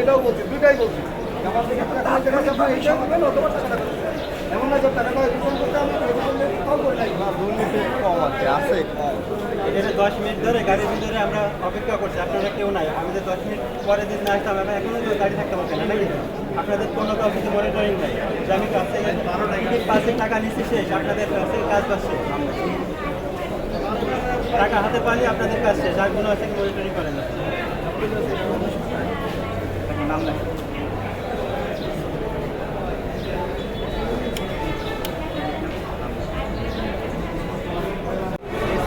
এটাও বলছি দুইটাই বলছি আমার থেকে টাকা টাকা করবেন অথবা টাকা এমন না যে টাকাটা রিটার্ন করতে আমি কল করে নাই দুর্নীতি কম আছে আছে। এখানে দশ মিনিট ধরে গাড়ির ভিতরে আমরা অপেক্ষা করছি আপনারা কেউ নাই। আমাদের দশ মিনিট পরে যদি না আসতাম আমরা এখনও তো গাড়ি থাকতে পারছি না নাকি? আপনাদের কোনো তো কিছু মনিটরিং নাই। যে আমি কাছে টিকিট পাঁচশো টাকা নিচ্ছি শেষ আপনাদের কাছে কাজ পাচ্ছে টাকা হাতে পানি আপনাদের কাজ শেষ আর কোনো আছে মনিটরিং করেন না? নাম নাই।